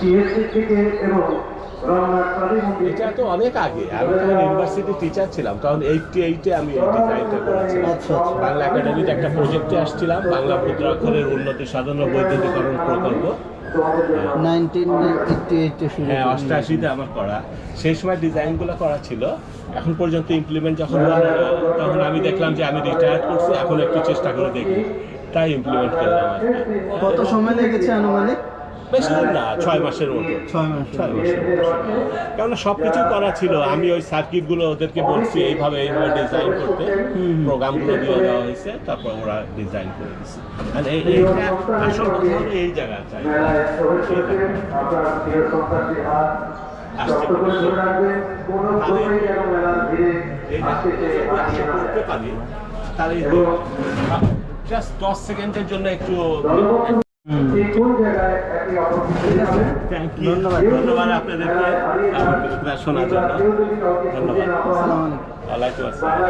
CSC থেকে এবং এটা তো অনেক আগে। আমি তখন ইউনিভার্সিটি টিচার ছিলাম তখন এইটটি এইটে আমি এই ডিজাইনটা করেছিলাম। আচ্ছা, আচ্ছা। বাংলা একাডেমিতে একটা প্রজেক্টে আসছিলাম বাংলা মুদ্রাক্ষরের উন্নতি সাধন ও বৈদ্যুতিকরণ প্রকল্প। হ্যাঁ। অষ্টাশিতে আমার করা। সেই সময় ডিজাইনগুলো করা ছিল। এখন পর্যন্ত ইমপ্লিমেন্ট যখন তখন আমি দেখলাম যে আমি রিটায়ার করছি এখন একটু চেষ্টা করে দেখি। তাই ইমপ্লিমেন্ট করলাম কত সময় লেগেছে আনুমানিক? বেশি দিন না ছয় মাসের মতো। ছয় মাস ছয় মাসের কেননা সব কিছু করা ছিল আমি ওই সার্কিটগুলো ওদেরকে বলছি এইভাবে এইভাবে ডিজাইন করতে। প্রোগ্রামগুলো দিয়ে দেওয়া হয়েছে তারপর ওরা ডিজাইন করে দিচ্ছে আর এইটা আসল কথা হলো এই জায়গা চাই আসতে পারি। তাহলে জাস্ট দশ সেকেন্ডের জন্য একটু ধন্যবাদ। আপনাদেরকে। আমার শোনার জন্য। ধন্যবাদ। আলাইকুম। আসসালাম